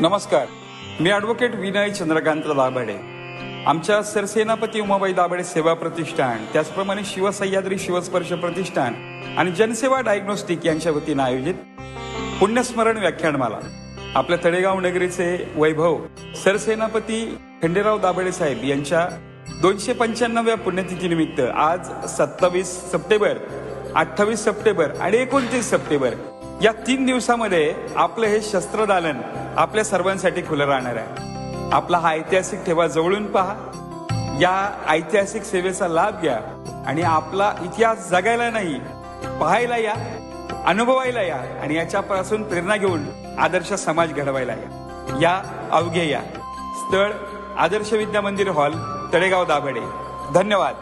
नमस्कार. मी ॲडव्होकेट विनय चंद्रकांत दाभाडे. आमच्या सरसेनापती उमाबाई दाभाडे सेवा प्रतिष्ठान त्याचप्रमाणे शिवसह्याद्री शिवस्पर्श प्रतिष्ठान आणि जनसेवा डायग्नोस्टिक यांच्या वतीनं आयोजित पुण्यस्मरण व्याख्यानमाला. आपल्या तळेगाव नगरीचे वैभव सरसेनापती खंडेराव दाभाडे साहेब यांच्या दोनशे पंच्याण्णव्या पुण्यतिथीनिमित्त आज सत्तावीस सप्टेंबर अठ्ठावीस सप्टेंबर आणि एकोणतीस सप्टेंबर या तीन दिवसामध्ये आपलं हे शस्त्रदालन आपल्या सर्वांसाठी खुलं राहणार आहे. आपला हा ऐतिहासिक ठेवा जवळून पहा. या ऐतिहासिक सेवेचा लाभ घ्या आणि आपला इतिहास जगायला नाही पाहायला या अनुभवायला या आणि याच्यापासून प्रेरणा घेऊन आदर्श समाज घडवायला या. या अवघे या. स्थळ आदर्श विद्या मंदिर हॉल तळेगाव दाभडे. धन्यवाद.